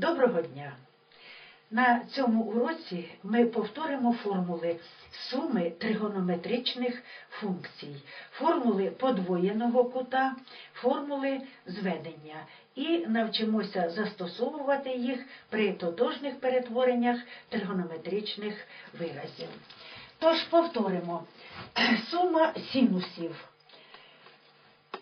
Доброго дня! На цьому уроці ми повторимо формули суми тригонометричних функцій, формули подвоєного кута, формули зведення і навчимося застосовувати їх при тотожних перетвореннях тригонометричних виразів. Тож повторимо сума синусів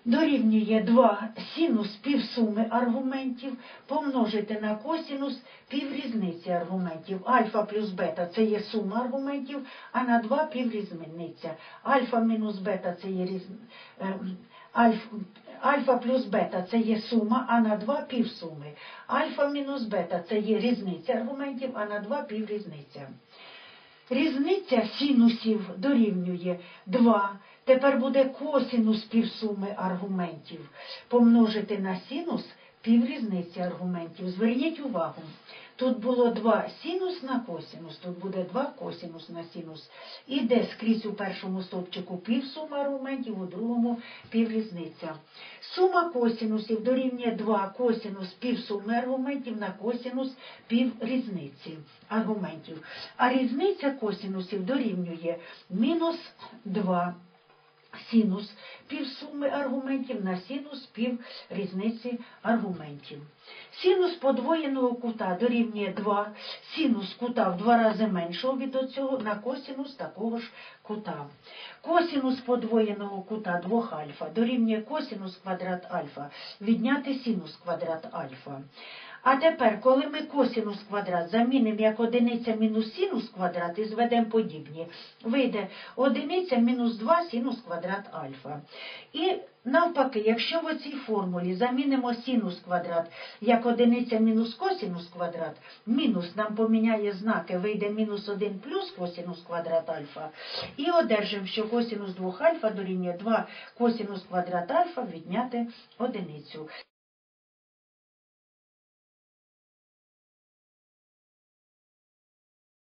дорівнює 2 синус півсуми аргументів помножити на косинус піврізниці аргументів. Альфа плюс бета це є сума аргументів, а на 2 піврізниця. Альфа мінус бета це є різ... ем, альф... Альфа плюс бета це є сума, а на 2 півсуми. Альфа мінус бета це є різниця аргументів, а на 2 піврізниця. Різниця синусів дорівнює 2. Тепер буде косинус півсуми аргументів. Помножити на синус піврізниці аргументів. Зверніть увагу. Тут було 2 синус на косинус, тут буде 2 косинус на синус. Іде скрізь у першому стовпчику півсума аргументів, у другому піврізниця. Сума косинусів дорівнює 2 косинус півсуми аргументів на косинус піврізниці аргументів. А різниця косинусів дорівнює мінус 2 синус півсуми аргументів на синус піврізниці аргументів. Синус подвоєного кута дорівнює 2, синус кута в два рази меншого від оцього на косинус такого ж кута. Косинус подвоєного кута 2 альфа дорівнює косинус квадрат альфа, відняти синус квадрат альфа. А тепер, коли ми косинус квадрат замінимо як одиниця мінус синус квадрат і зведемо подібні, вийде одиниця мінус 2 синус квадрат альфа. І навпаки, якщо в оцій формулі замінимо синус квадрат як одиниця мінус косинус квадрат, мінус нам поміняє знаки, вийде мінус 1 плюс косинус квадрат альфа, і одержимо, що косинус 2 альфа дорівнює 2 косинус квадрат альфа відняти одиницю.